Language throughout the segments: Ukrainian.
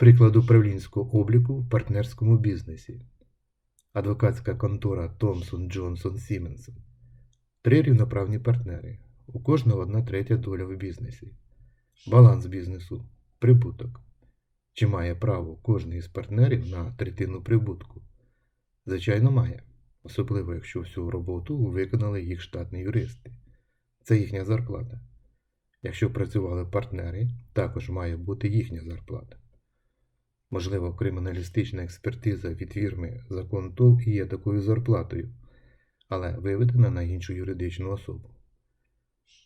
Приклад управлінського обліку в партнерському бізнесі. Адвокатська контора Томсон Джонсон Сіменсон. Три рівноправні партнери. У кожного одна третя доля в бізнесі. Баланс бізнесу. Прибуток. Чи має право кожен із партнерів на третину прибутку? Звичайно, має. Особливо, якщо всю роботу виконали їх штатні юристи. Це їхня зарплата. Якщо працювали партнери, також має бути їхня зарплата. Можливо, криміналістична експертиза від фірми Закон ТОВ є такою зарплатою, але виведена на іншу юридичну особу.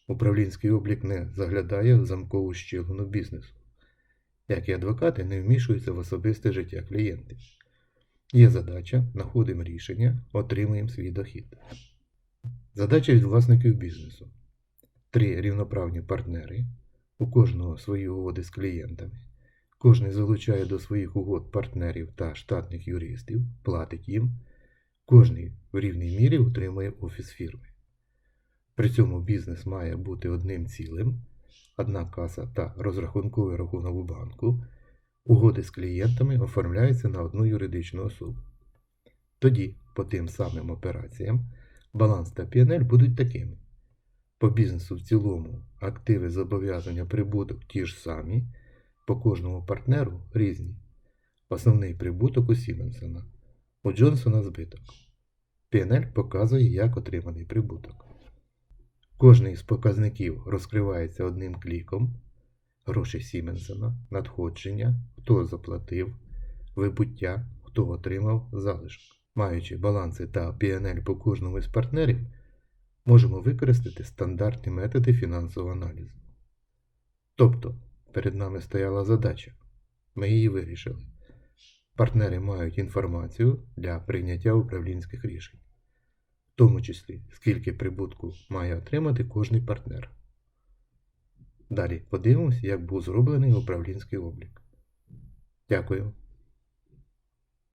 Управлінський облік не заглядає в замкову щілину бізнесу, як і адвокати не вмішуються в особисте життя клієнтів. Є задача, знаходимо рішення, отримуємо свій дохід. Задача від власників бізнесу. Три рівноправні партнери, у кожного свої угоди з клієнтами. Кожний залучає до своїх угод партнерів та штатних юристів, платить їм. Кожний в рівній мірі утримує офіс фірми. При цьому бізнес має бути одним цілим, одна каса та розрахунковий рахунок у банку. Угоди з клієнтами оформляються на одну юридичну особу. Тоді, по тим самим операціям, баланс та PNL будуть такими. По бізнесу в цілому активи зобов'язання прибуток ті ж самі, по кожному партнеру різні. Основний прибуток у Сіменсона, у Джонсона збиток. PNL показує, як отриманий прибуток. Кожний із показників розкривається одним кліком. Гроші Сіменсона, надходження, хто заплатив, вибуття, хто отримав залишок. Маючи баланси та PNL по кожному із партнерів, можемо використати стандартні методи фінансового аналізу. Тобто, перед нами стояла задача. Ми її вирішили. Партнери мають інформацію для прийняття управлінських рішень, в тому числі, скільки прибутку має отримати кожний партнер. Далі подивимось, як був зроблений управлінський облік. Дякую.